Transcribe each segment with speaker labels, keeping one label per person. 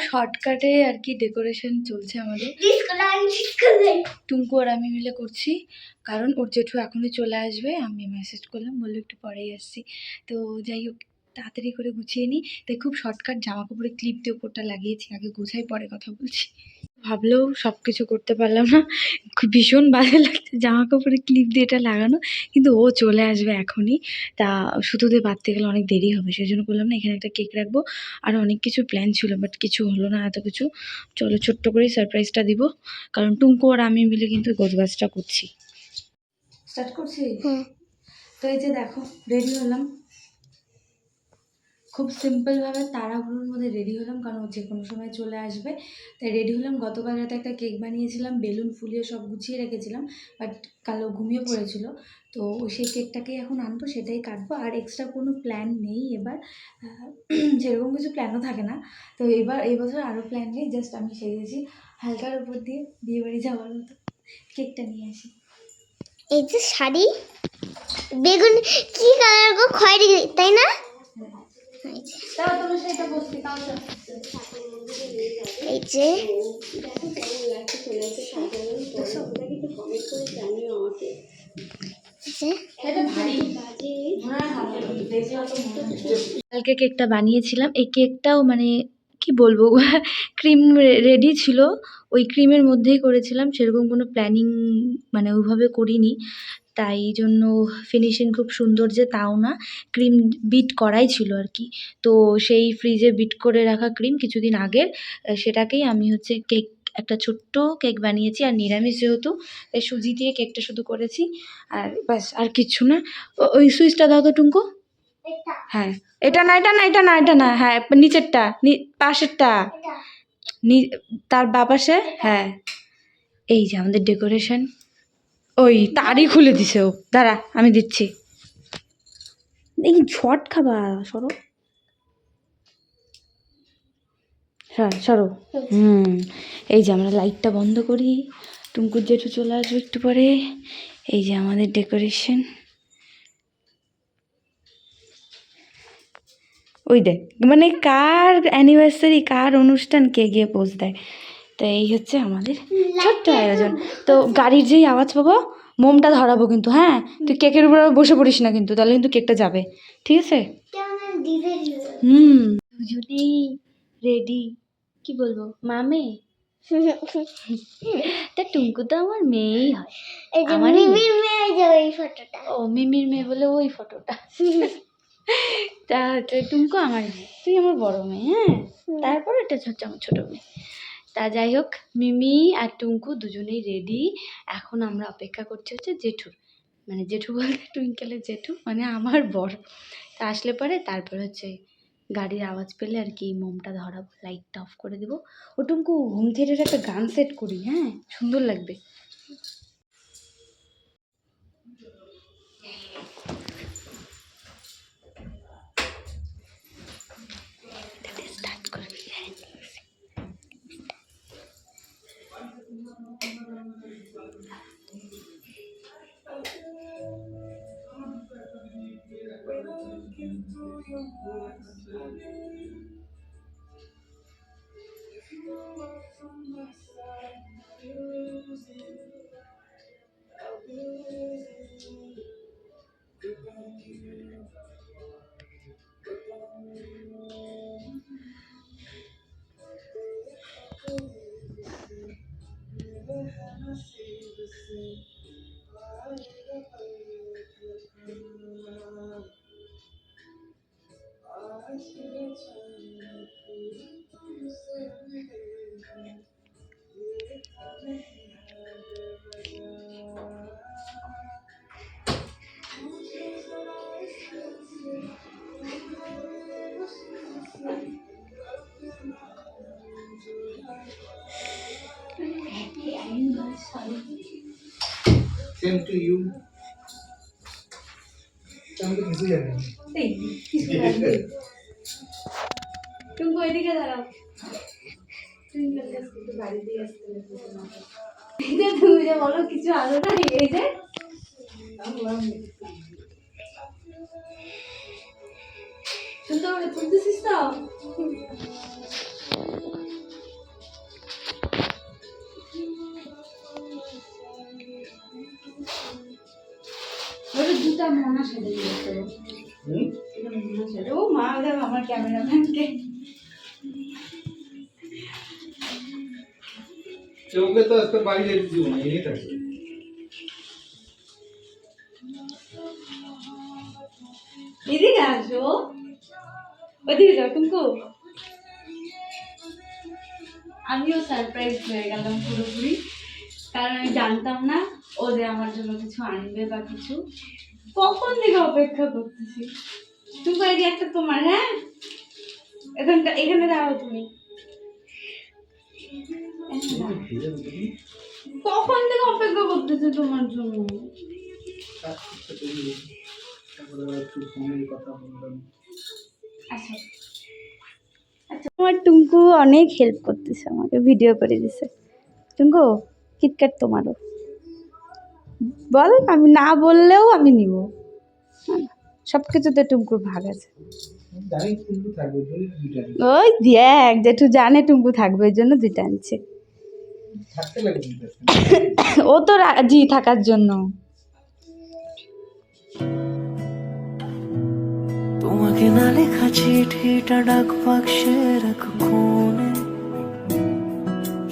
Speaker 1: শর্টকাটে আর কি ডেকোরেশন চলছে আমাদের। টুঙ্কু আর আমি মিলে করছি, কারণ ওর জেঠু এখনই চলে আসবে। আমি মেসেজ করলাম, বলল একটু পরেই আসছি। তো যাই হোক, তাড়াতাড়ি করে গুছিয়ে নিই। তাই খুব শর্টকাট জামা কাপড়ে ক্লিপ দিয়ে ওপরটা লাগিয়েছি, আগে গুছাই, পরে কথা বলছি। ভাবলেও সব কিছু করতে পারলাম না। খুব ভীষণ বাজে লাগছে জামা কাপড়ে ক্লিপ দিয়ে এটা লাগানো। কিন্তু ও চলে আসবে এখনই। তা সুতোতে বাঁধতে গেলে অনেক দেরি হবে সেই জন্য করলাম না এখানে একটা কেক রাখব। আর অনেক কিছু প্ল্যান ছিল বাট কিছু হলো না এত কিছু। চলো ছোট্ট করেই সারপ্রাইজটা দিব। কারণ টুঙ্কু আর আমি মিলে কিন্তু গোছগাছটা করছি। স্টার্ট করছি? তো এই যে দেখো রেডি হলাম। খুব সিম্পলভাবে তাড়াহুড়োর মধ্যে রেডি হলাম কারণ যে কোনো সময় চলে আসবে। তাই রেডি হলাম গতকাল রাতে একটা কেক বানিয়েছিলাম বেলুন ফুলিয়ে সব গুছিয়ে রেখেছিলাম বাট কালো ঘুমিয়ে পড়েছিল। তো সেই কেকটাকেই এখন আনব সেটাই কাটবো। আর এক্সট্রা কোনো প্ল্যান নেই এবার। সেরকম কিছু প্ল্যানও থাকে না। তো এবার এই বছর আরও প্ল্যান নেই জাস্ট আমি সেরেছি হালকার উপর দিয়ে বিয়েবাড়ি যাওয়ার মতো কেকটা নিয়ে আসি।
Speaker 2: এই যে শাড়ি বেগুন কি কালার গো? খয়েরি তাই না? এই যে-
Speaker 1: কালকে কেকটা বানিয়েছিলাম। এই কেকটাও মানে কি বলব ক্রিম রেডি ছিল। ওই ক্রিমের মধ্যেই করেছিলাম। সেরকম কোনো প্ল্যানিং মানে ওইভাবে করিনি। তাই জন্য ফিনিশিং খুব সুন্দর যে তাও না ক্রিম বিট করাই ছিল আর কি। তো সেই ফ্রিজে বিট করে রাখা ক্রিম কিছুদিন আগের সেটাকেই আমি হচ্ছে কেক একটা ছোট্ট কেক বানিয়েছি। আর নিরামিষ যেহেতু তাই সুজি দিয়ে কেকটা শুধু করেছি। আর ব্যাস আর কিচ্ছু না। ওই সুইচটা দাও তো টুঙ্কু। হ্যাঁ। এটা না এটা না এটা না এটা না। হ্যাঁ নিচেরটা নি- পাশেরটা। নি- তার বাপাসে হ্যাঁ। এই যে আমাদের ডেকোরেশন ওই তারই খুলে দিছে ও। দাঁড়া, আমি দিচ্ছি। এই ঝট খাবা, সরো। হ্যাঁ সরো। হুম, এই যে আমরা লাইটটা বন্ধ করি। টুঙ্কুর জেঠু চলে আসবে একটু পরে। এই যে আমাদের ডেকোরেশন। ওই দেখ মানে কার অ্যানিভার্সারি, কার অনুষ্ঠান কে গিয়ে পোজ দেয়? তো এই হচ্ছে আমাদের ছোট্ট আয়োজন। তো গাড়ির যেই আওয়াজ পাবো মোমটা ধরাবো কিন্তু হ্যাঁ? তুই কেকের উপর বসে পড়িস না কিন্তু তাহলে কিন্তু কেকটা যাবে। ঠিক আছে? হুম। দুজনেই রেডি কি বলব? মামে তা টুঙ্কু তো আমার মেয়েই হয়।
Speaker 2: এই যে
Speaker 1: আমারই
Speaker 2: মিমির মেয়ে। এই ওই ফটোটা।
Speaker 1: ও মিমির মেয়ে বলে ওই ফটোটা। তা হচ্ছে টুঙ্কু আমার মেয়ে তুই আমার বড় মেয়ে হ্যাঁ? তারপর এটা হচ্ছে আমার ছোটো মেয়ে। তা যাই হোক, মিমি আর টুঙ্কু দুজনেই রেডি এখন আমরা অপেক্ষা করছি হচ্ছে জেঠুর। মানে জেঠু বলতে টুইঙ্কেলের জেঠু মানে আমার বর। তা আসলে পরে তারপর হচ্ছে গাড়ির আওয়াজ পেলে আর কি মোমটা ধরাবো লাইটটা অফ করে দেবো। ও টুঙ্কু হোম থিয়েটারে একটা গান সেট করি হ্যাঁ? সুন্দর লাগবে। looking through your
Speaker 3: eyes, honey. If you were from my side, I'll be losing, I'll be losing. আমি তো কিছু জানি না।
Speaker 1: এই, কিছু লাগবে। টুঙ্কু এদিকে দাঁড়াও। টুইঙ্কেল কিন্তু বাড়ি দিয়ে আসতে লাগবে যে তুমি যে বলো কিছু আলো না এই যে। সুন্দর করে তুলতেছিস তো? ক্যামেরাম্যানকে
Speaker 3: চৌকে তো আজকে বাড়ি যেতে দিব না এই
Speaker 1: যাও টুঙ্কু আমিও সারপ্রাইজ হয়ে গেলাম পুরোপুরি। কারণ আমি জানতাম না ও যে আমার জন্য কিছু আনবে বা কিছু। কখন থেকে অপেক্ষা করতেছি? তুমি এই যে একটা তোমার হ্যাঁ? এখানটা, এখানে দাঁড়াও তুমি। কখন থেকে অপেক্ষা করতেছি তোমার জন্য? আচ্ছা। আচ্ছা তোমার টুঙ্কু অনেক হেল্প করতেছে আমাকে ভিডিও করে দিছে। টুঙ্কু কিটক্যাট তোমারও। বল আমি না বললেও আমি নিব। সব কিছুতে টুঙ্কুর ভাগ আছে। ওই দেখ, জেঠু জানে টুঙ্কু থাকবে, ওই জন্য দুইটা আনছে। ও তো রাজি থাকার জন্য।
Speaker 4: তোমাকে না লেখা চিঠিটা ডাক বাক্সের এক কোণে।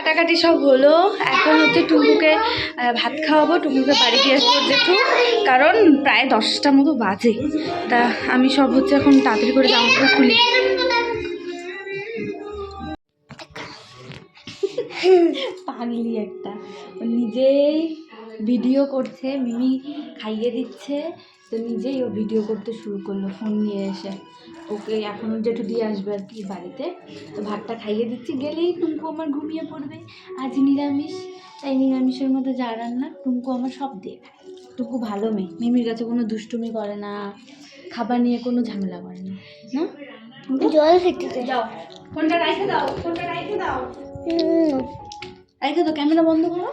Speaker 1: কাটাকাটি সব হলো। এখন হচ্ছে টুকুকে ভাত খাওয়াবো টুকুকে বাড়ি দিয়ে আসব যেটু কারণ প্রায় দশটা মতো বাজে। তা আমি সব হচ্ছে এখন তাড়াতাড়ি করে জামা কাপড় খুলি। পাগলি একটা। নিজেই ভিডিও করছে, মিমি খাইয়ে দিচ্ছে। তো নিজেই ও ভিডিও করতে শুরু করল ফোন নিয়ে এসে। ওকে এখন যেটু দিয়ে আসবে আর কি বাড়িতে তো ভাতটা খাইয়ে দিচ্ছি। গেলেই টুঙ্কু আমার ঘুমিয়ে পড়বে। আজ নিরামিষ তাই নিরামিষের মধ্যে যা রান্না টুঙ্কু আমার সব দিয়ে খায়। টুকু ভালো মেয়ে। মিমির কাছে কোনো দুষ্টুমি করে না খাবার নিয়ে কোনো ঝামেলা করে না। না?
Speaker 2: জল খেতে
Speaker 1: যাও। ফোনটা রাখে দাও ফোনটা রাখে দাও।
Speaker 2: হুম।
Speaker 1: রেখে তো ক্যামেরা বন্ধ করো।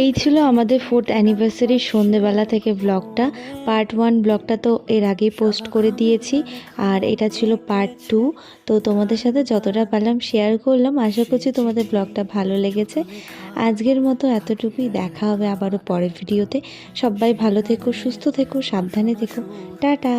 Speaker 5: এই ছিল আমাদের ফোর্থ অ্যানিভার্সারির সন্ধেবেলা থেকে ব্লগটা পার্ট ওয়ান ব্লগটা তো এর আগেই পোস্ট করে দিয়েছি, আর এটা ছিল পার্ট টু তো তোমাদের সাথে যতটা পারলাম শেয়ার করলাম, আশা করছি তোমাদের ব্লগটা ভালো লেগেছে। আজকের মতো এতটুকুই, দেখা হবে আবারও পরের ভিডিওতে সবাই ভালো থেকো, সুস্থ থেকো, সাবধানে থেকো। টাটা!